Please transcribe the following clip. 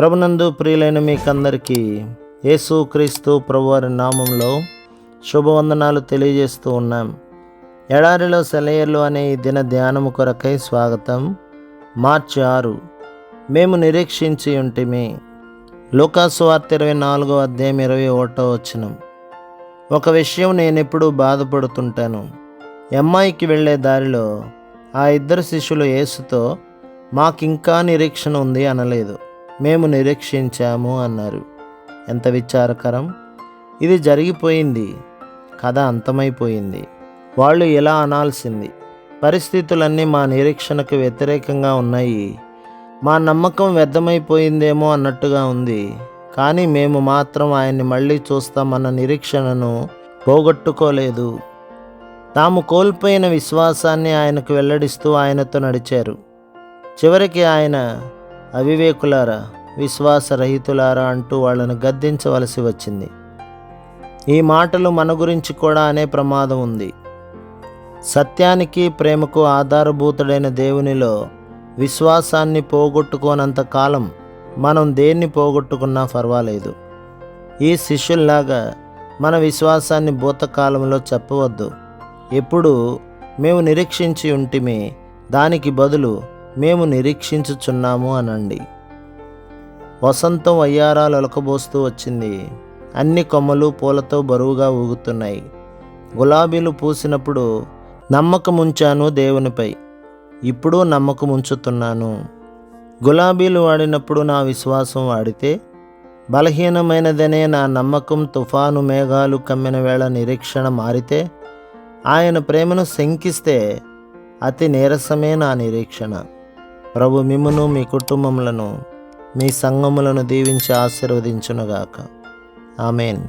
ప్రభునందు ప్రియులైన మీకందరికీ యేసు క్రీస్తు ప్రభువారి నామంలో శుభవందనాలు తెలియజేస్తూ ఉన్నాం. ఎడారిలో సెలయర్లు అనే ఈ దిన ధ్యానము కొరకై స్వాగతం. మార్చి ఆరు. మేము నిరీక్షించి ఉంటిమి. లోకాసు వార్త ఇరవై నాలుగో అధ్యాయం ఇరవై ఒకటో వచ్చినం ఒక విషయం నేనెప్పుడూ బాధపడుతుంటాను. అమ్మాయికి వెళ్ళే దారిలో ఆ ఇద్దరు శిష్యులు యేసుతో మాకింకా నిరీక్షణ ఉంది అనలేదు. మేము నిరీక్షించాము అన్నారు. ఎంత విచారకరం. ఇది జరిగిపోయింది. కథ అంతమైపోయింది. వాళ్ళు ఇలా అనాల్సింది. పరిస్థితులన్నీ మా నిరీక్షణకు వ్యతిరేకంగా ఉన్నాయి. మా నమ్మకం వ్యర్థమైపోయిందేమో అన్నట్టుగా ఉంది. కానీ మేము మాత్రం ఆయన్ని మళ్ళీ చూస్తామన్న నిరీక్షణను పోగొట్టుకోలేదు. తాము కోల్పోయిన విశ్వాసాన్ని ఆయనకు వెల్లడిస్తూ ఆయనతో నడిచారు. చివరికి ఆయన అవివేకులారా విశ్వాసరహితులారా అంటూ వాళ్ళను గద్దించవలసి వచ్చింది. ఈ మాటలు మన గురించి కూడా అనే ప్రమాదం ఉంది. సత్యానికి ప్రేమకు ఆధారభూతుడైన దేవునిలో విశ్వాసాన్ని పోగొట్టుకోనంత కాలం మనం దేన్ని పోగొట్టుకున్నా పర్వాలేదు ఈ శిష్యుల్లాగా మన విశ్వాసాన్ని భూతకాలంలో చెప్పవద్దు. ఎప్పుడు మేము నిరీక్షించి ఉంటిమి దానికి బదులు మేము నిరీక్షించుచున్నాము అనండి. వసంతం వయ్యారాలు ఒలకబోస్తూ వచ్చింది. అన్ని కొమ్మలు పూలతో బరువుగా ఊగుతున్నాయి. గులాబీలు పూసినప్పుడు నమ్మకముంచాను దేవునిపై. ఇప్పుడు నమ్మకముంచుతున్నాను. గులాబీలు వాడినప్పుడు నా విశ్వాసం వాడితే బలహీనమైనదనే నా నమ్మకం తుఫాను మేఘాలు కమ్మిన వేళ నిరీక్షణ మారితే ఆయన ప్రేమను శంకిస్తే అతి నీరసమే నా నిరీక్షణ. ప్రభు మిమ్మును మీ కుటుంబములను మీ సంఘములను దీవించి ఆశీర్వదించునుగాక. ఆమెన్.